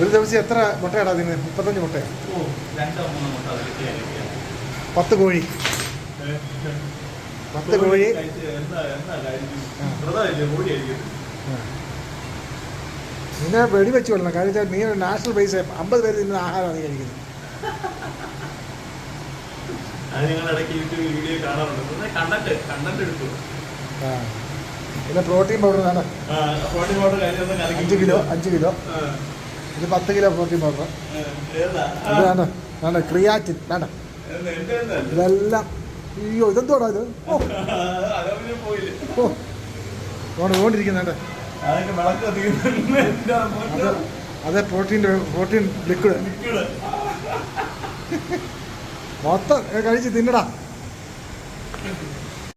ഒരു ദിവസം എത്ര മുട്ടയാടാ അതിന്? മുപ്പത്തഞ്ച് മുട്ടയാ. പത്ത് കോഴി. പത്ത് കോഴി. നിന്നെ വെടിവെച്ച് കൊള്ളണം കാര്യം വെച്ചാൽ നീ ഒരു നാഷണൽ ബേസ് അമ്പത് പേര് തിന്നുന്ന ആഹാരമാണ് നീ കഴിക്കുന്നത്. പിന്നെ പ്രോട്ടീൻ പൗഡർ വേണ്ട. അഞ്ച് കിലോ അഞ്ച് കിലോ. ഇത് പത്ത് കിലോ പ്രോട്ടീൻ പൗഡർ? ഇത് വേണ്ട വേണ്ട ക്രിയാറ്റിൻ വേണ്ട. ഇതെല്ലാം അയ്യോ ഇതെന്തോടാ ഇത്? ഓ. അതാ അതെ പ്രോട്ടീൻ പ്രോട്ടീൻ ലിക്വിഡ് മൊത്തം കഴിച്ച് തിന്നടാ.